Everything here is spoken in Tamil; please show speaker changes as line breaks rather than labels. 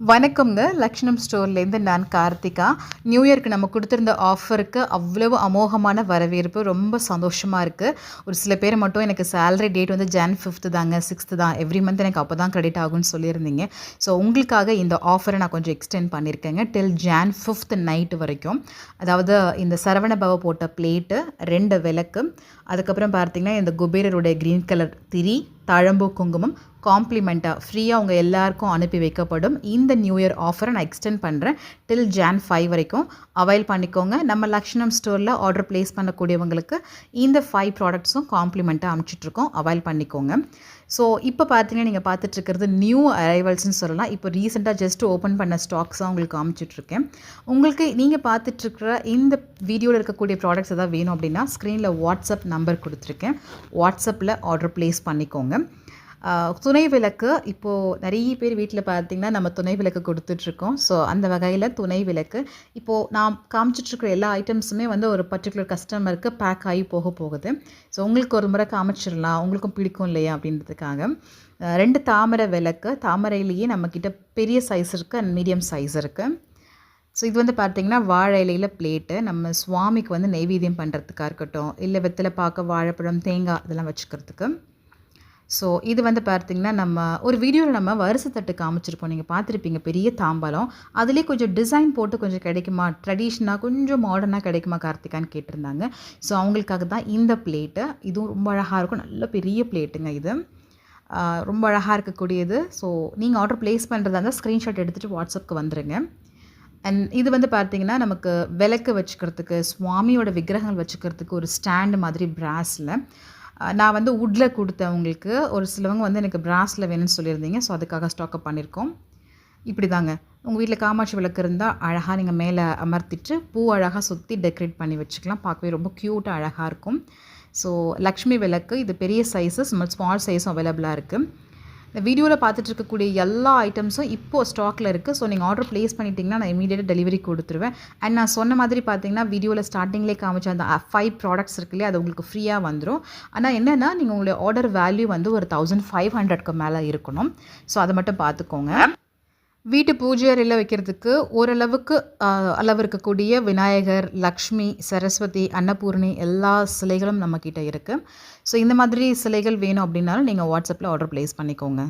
வணக்கம்ங்க. லக்ஷ்ணம் ஸ்டோர்லேருந்து நான் கார்த்திகா. நியூ இயர்க்கு நம்ம கொடுத்துருந்த ஆஃபருக்கு அவ்வளவு அமோகமான வரவேற்பு. ரொம்ப சந்தோஷமாக இருக்குது ஒரு சில பேர் மட்டும் எனக்கு சேலரி டேட் வந்து ஜான் ஃபிஃப்த்து தாங்க சிக்ஸ்த்து தான். எவ்ரி மந்த் எனக்கு அப்போ தான் கிரெடிட் ஆகும்னு சொல்லியிருந்தீங்க. ஸோ உங்களுக்காக இந்த ஆஃபரை நான் கொஞ்சம் எக்ஸ்டெண்ட் பண்ணியிருக்கேங்க. டில் ஜான் ஃபிஃப்த் நைட்டு வரைக்கும். அதாவது இந்த சரவண பவ போட்ட பிளேட்டு ரெண்டு விளக்கு அதுக்கப்புறம் பார்த்தீங்கன்னா இந்த குபேரருடைய க்ரீன் கலர் திரி தழம்பூ குங்குமம் காம்ப்ளிமெண்ட்டாக ஃப்ரீயாக உங்கள் எல்லாருக்கும் அனுப்பி வைக்கப்படும். இந்த நியூ இயர் ஆஃபரை நான் எக்ஸ்டெண்ட் பண்ணுறேன் டில் ஜான் ஃபைவ் வரைக்கும். அவைல் பண்ணிக்கோங்க. நம்ம லக்ஷ்ணம் ஸ்டோரில் ஆர்டர் ப்ளேஸ் பண்ணக்கூடியவங்களுக்கு இந்த ஃபைவ் ப்ராடக்ட்ஸும் காம்ப்ளிமெண்ட்டாக அனுப்பிச்சிட்ருக்கோம். அவைல் பண்ணிக்கோங்க. ஸோ இப்போ பார்த்தீங்கன்னா நீங்கள் பார்த்துட்ருக்கிறது நியூ அரைவல்ஸ்னு சொல்லலாம். இப்போ ரீசெண்டாக ஜஸ்ட் ஓப்பன் பண்ண ஸ்டாக்ஸாக உங்களுக்கு காமிச்சிட்ருக்கேன். உங்களுக்கு நீங்கள் பார்த்துட்ருக்கிற இந்த வீடியோவில் இருக்கக்கூடிய ப்ராடக்ட்ஸ் எதாவது வேணும் அப்படின்னா ஸ்க்ரீனில் வாட்ஸ்அப் நம்பர் கொடுத்துருக்கேன். வாட்ஸ்அப்பில் ஆர்டர் ப்ளேஸ் பண்ணிக்கோங்க. துணை விளக்கு இப்போது நிறைய பேர் வீட்டில் பார்த்திங்கன்னா நம்ம துணை விளக்கு கொடுத்துட்ருக்கோம். ஸோ அந்த வகையில் துணை விளக்கு. இப்போது நான் காமிச்சிட்ருக்கிற எல்லா ஐட்டம்ஸுமே வந்து ஒரு பர்டிகுலர் கஸ்டமருக்கு பேக் ஆகி போக போகுது. ஸோ உங்களுக்கு ஒரு முறை காமிச்சிடலாம். உங்களுக்கும் பிடிக்கும் இல்லையா அப்படின்றதுக்காக. ரெண்டு தாமரை விளக்கு. தாமரையிலேயே நம்மக்கிட்ட பெரிய சைஸ் இருக்குது அண்ட் மீடியம் சைஸ் இருக்குது ஸோ இது வந்து பார்த்திங்கன்னா வாழை இலையில் பிளேட்டு நம்ம சுவாமிக்கு வந்து நெய்வேத்தியம் பண்ணுறதுக்காக இருக்கட்டும் இல்லை வெத்தலை பார்க்க வாழைப்பழம் தேங்காய் இதெல்லாம் வச்சுக்கிறதுக்கு. ஸோ இது வந்து பார்த்திங்கன்னா நம்ம ஒரு வீடியோவில் நம்ம வருஷத்தட்டு தட்டு காமிச்சிருப்போம். நீங்கள் பார்த்துருப்பீங்க பெரிய தாம்பலம் அதுலேயே கொஞ்சம் டிசைன் போட்டு கொஞ்சம் கிடைக்குமா? ட்ரெடிஷ்னாக கொஞ்சம் மாடர்னாக கிடைக்குமா கார்த்திகான்னு கேட்டிருந்தாங்க. ஸோ அவங்களுக்காக தான் இந்த பிளேட்டு இதுவும் ரொம்ப அழகாக இருக்கும். நல்ல பெரிய பிளேட்டுங்க இது. ரொம்ப அழகாக இருக்கக்கூடியது. ஸோ நீங்கள் ஆர்டர் ப்ளேஸ் பண்ணுறதா இருந்தால் ஸ்க்ரீன்ஷாட் எடுத்துகிட்டு வாட்ஸ்அப்புக்கு வந்துடுங்க அண்ட் இது வந்து பார்த்திங்கன்னா நமக்கு விளக்கு வச்சுக்கிறதுக்கு சுவாமியோட விக்கிரகங்கள் வச்சுக்கிறதுக்கு ஒரு ஸ்டாண்டு மாதிரி பிராஸில் நான் வந்து உட்டில் கொடுத்தேன் உங்களுக்கு ஒரு சிலவங்க வந்து எனக்கு பிராஸில் வேணும்னு சொல்லியிருந்தீங்க. ஸோ அதுக்காக ஸ்டாக்கப் பண்ணியிருக்கோம். இப்படி தாங்க உங்கள் வீட்டில் காமாட்சி விளக்கு இருந்தால் அழகாக நீங்கள் மேலே அமர்த்திட்டு பூ அழகாக சுற்றி டெக்கரேட் பண்ணி வச்சுக்கலாம். பார்க்கவே ரொம்ப க்யூட்டாக அழகாக இருக்கும். ஸோ லக்ஷ்மி விளக்கு இது பெரிய சைஸஸ் ஸ்மால் சைஸும் அவைலபிளாக இருக்குது இந்த வீடியோவில் பார்த்துட்டு இருக்கக்கூடிய எல்லா ஐட்டம்ஸும் இப்போது ஸ்டாக்கில் இருக்குது ஸோ நீங்கள் ஆர்டர் ப்ளேஸ் பண்ணிட்டீங்கன்னா நான் இமீடியட்டாக டெலிவரி கொடுத்துருவேன். அண்ட் நான் சொன்ன மாதிரி பார்த்தீங்கன்னா வீடியோவில் ஸ்டார்டிங்லேயே காமிச்ச அந்த ஃபைவ் ப்ராடக்ட்ஸ் இருக்கு இல்லையா அது உங்களுக்கு ஃப்ரீயாக வந்துடும் ஆனால் என்னென்னா நீங்கள் உங்களுடைய ஆர்டர் வேல்யூ வந்து ஒரு தௌசண்ட் ஃபைவ் ஹண்ட்ரட்க்கு மேலே இருக்கணும். ஸோ அதை மட்டும் பார்த்துக்கோங்க. வீட்டு பூஜை அறையில் வைக்கிறதுக்கு ஓரளவுக்கு அளவு இருக்கக்கூடிய விநாயகர் லக்ஷ்மி சரஸ்வதி அன்னபூர்ணி எல்லா சிலைகளும் நம்மக்கிட்ட இருக்குது ஸோ இந்த மாதிரி சிலைகள் வேணும் அப்படின்னாலும் நீங்கள் வாட்ஸ்அப்பில் ஆர்டர் ப்ளேஸ் பண்ணிக்கோங்க.